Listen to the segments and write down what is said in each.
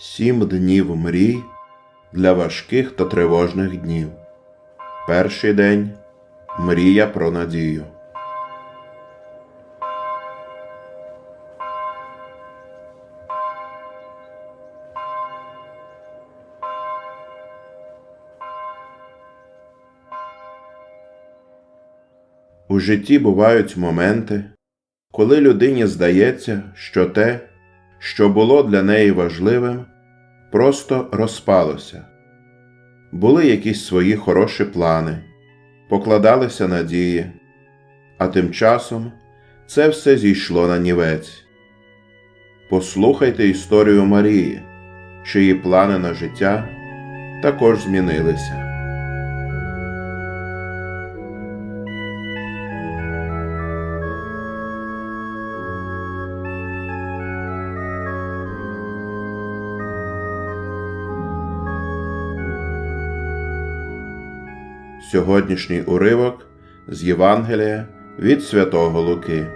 Сім днів мрій для важких та тривожних днів. Перший день мрія про надію. У житті бувають моменти, коли людині здається, що те, що було для неї важливим, просто розпалося. Були якісь свої хороші плани, покладалися надії, а тим часом це все зійшло на нівець. Послухайте історію Марії, чиї плани на життя також змінилися. Сьогоднішній уривок з Євангелія від Святого Луки.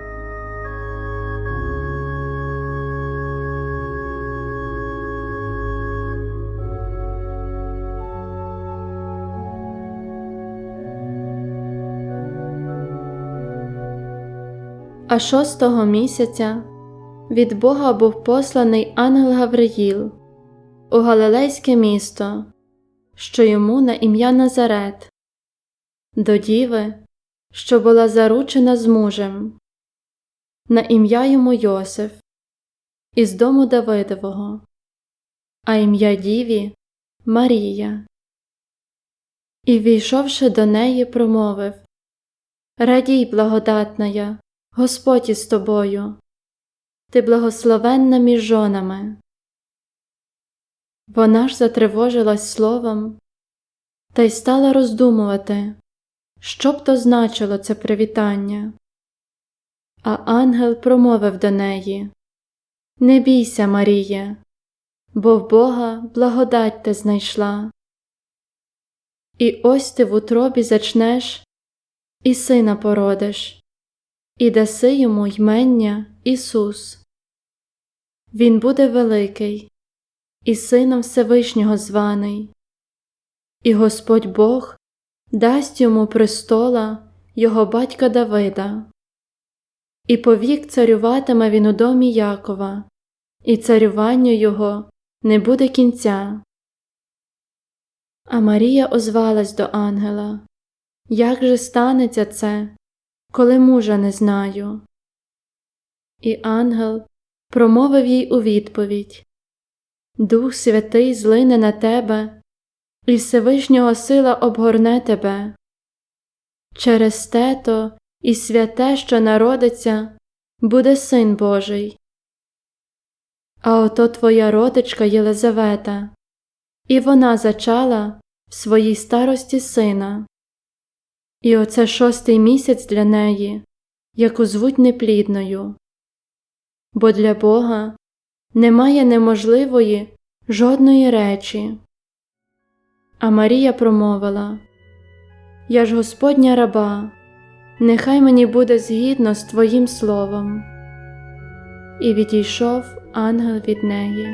А шостого місяця від Бога був посланий ангел Гавриїл у Галилейське місто, що йому на ім'я Назарет, до діви, що була заручена з мужем, на ім'я йому Йосиф, із дому Давидового, а ім'я діві Марія. І, війшовши до неї, промовив Радій, благодатная, Господь із тобою, ти благословенна між жонами. Вона ж затривожилась словом та й стала роздумувати, що б то значило це привітання. А ангел промовив до неї Не бійся, Маріє, бо в Бога благодать ти знайшла. І ось ти в утробі зачнеш, і сина породиш, і даси йому ймення Ісус. Він буде великий, і сином Всевишнього званий, і Господь Бог дасть йому престола його батька Давида, і повік царюватиме він у домі Якова, і царюванню його не буде кінця. А Марія озвалась до ангела Як же станеться це, коли мужа не знаю? І ангел промовив їй у відповідь Дух Святий злине на тебе, і Всевишнього сила обгорне тебе. Через тето і святе, що народиться, буде син Божий. А ото твоя родичка Єлизавета, і вона зачала в своїй старості сина. І оце шостий місяць для неї, яку звуть неплідною. Бо для Бога немає неможливої жодної речі. А Марія промовила Я ж Господня раба, нехай мені буде згідно з Твоїм словом. І відійшов ангел від неї.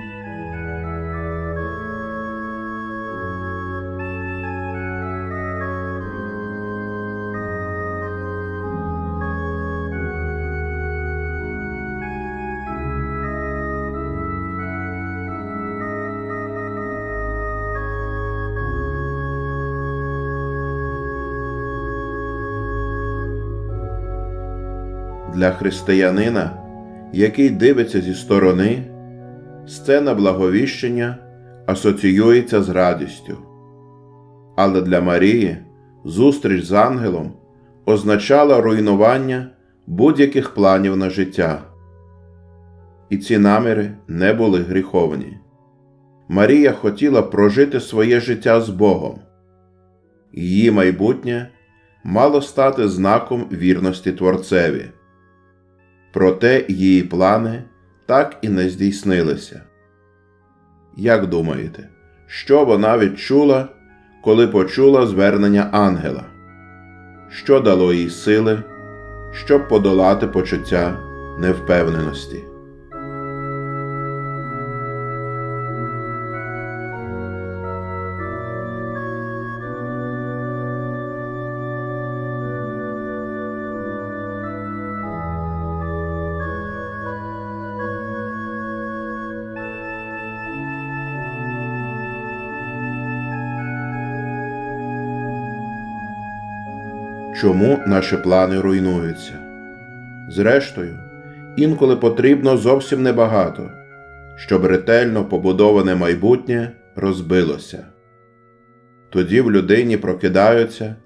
Для християнина, який дивиться зі сторони, сцена благовіщення асоціюється з радістю. Але для Марії зустріч з ангелом означала руйнування будь-яких планів на життя. І ці наміри не були гріховні. Марія хотіла прожити своє життя з Богом. Її майбутнє мало стати знаком вірності Творцеві. Проте її плани так і не здійснилися. Як думаєте, що вона відчула, коли почула звернення ангела? Що дало їй сили, щоб подолати почуття невпевненості? Чому наші плани руйнуються. Зрештою, інколи потрібно зовсім небагато, щоб ретельно побудоване майбутнє розбилося. Тоді в людині прокидаються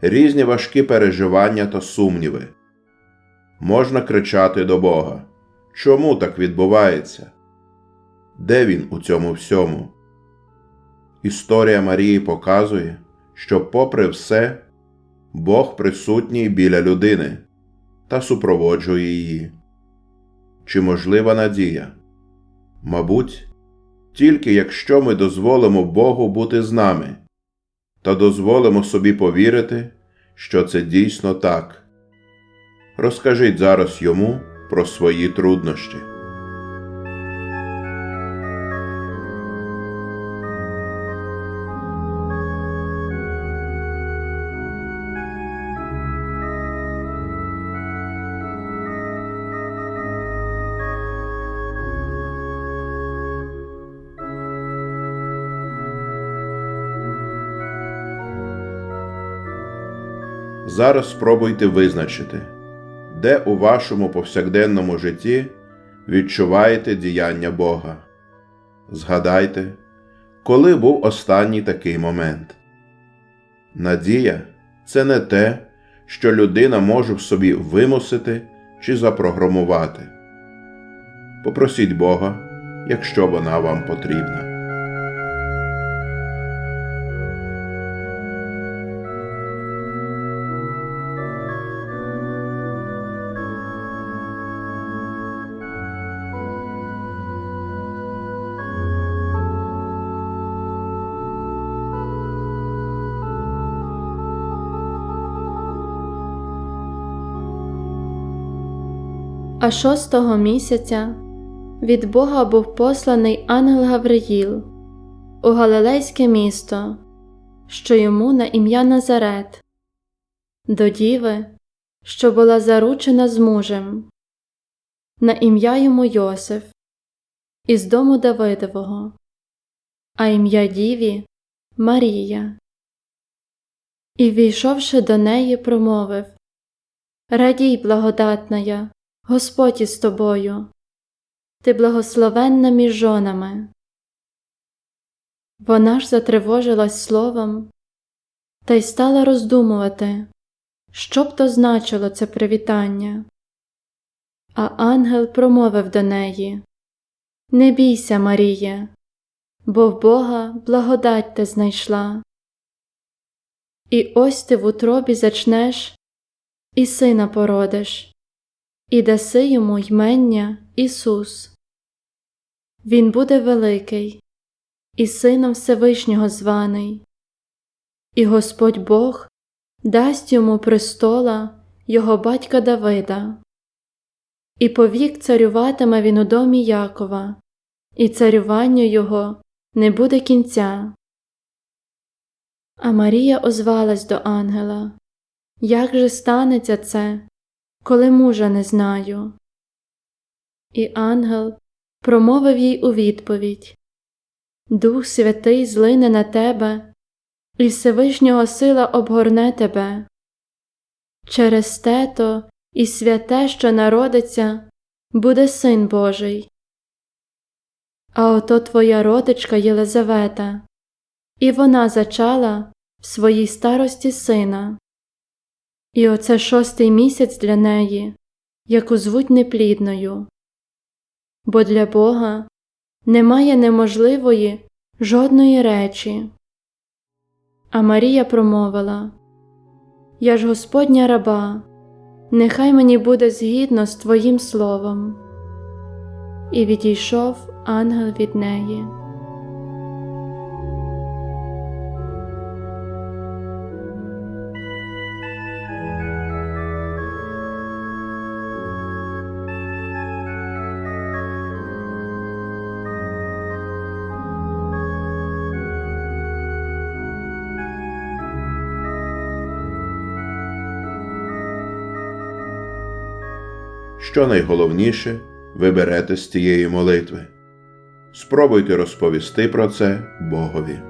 різні важкі переживання та сумніви. Можна кричати до Бога. Чому так відбувається? Де він у цьому всьому? Історія Марії показує, що, попри все, Бог присутній біля людини та супроводжує її. Чи можлива надія? Мабуть, тільки якщо ми дозволимо Богу бути з нами та дозволимо собі повірити, що це дійсно так. Розкажіть зараз йому про свої труднощі. Зараз спробуйте визначити, де у вашому повсякденному житті відчуваєте діяння Бога. Згадайте, коли був останній такий момент. Надія це не те, що людина може в собі вимусити чи запрограмувати. Попросіть Бога, якщо вона вам потрібна. А шостого місяця від Бога був посланий ангел Гавриїл у Галилейське місто, що йому на ім'я Назарет, до діви, що була заручена з мужем, на ім'я йому Йосиф, із дому Давидового, а ім'я діві Марія. І, війшовши до неї, промовив Радій, благодатная, Господь із тобою, ти благословенна між жонами. Вона ж затривожилась словом та й стала роздумувати, що б то значило це привітання. А ангел промовив до неї Не бійся, Маріє, бо в Бога благодать ти знайшла. І ось ти в утробі зачнеш, і сина породиш і даси йому ймення Ісус. Він буде великий, і Сином Всевишнього званий, і Господь Бог дасть йому престола його батька Давида, і повік царюватиме він у домі Якова, і царюванню його не буде кінця. А Марія озвалась до ангела Як же станеться це? Коли мужа не знаю. І ангел промовив їй у відповідь Дух Святий злине на тебе, і Всевишнього сила обгорне тебе. Через тето і святе, що народиться, буде син Божий. А ото твоя родичка Єлизавета, і вона зачала в своїй старості сина. І оце шостий місяць для неї, яку звуть неплідною, бо для Бога немає неможливої жодної речі. А Марія промовила Я ж Господня раба, нехай мені буде згідно з Твоїм словом. І відійшов ангел від неї. Що найголовніше ви берете з цієї молитви. Спробуйте розповісти про це Богові.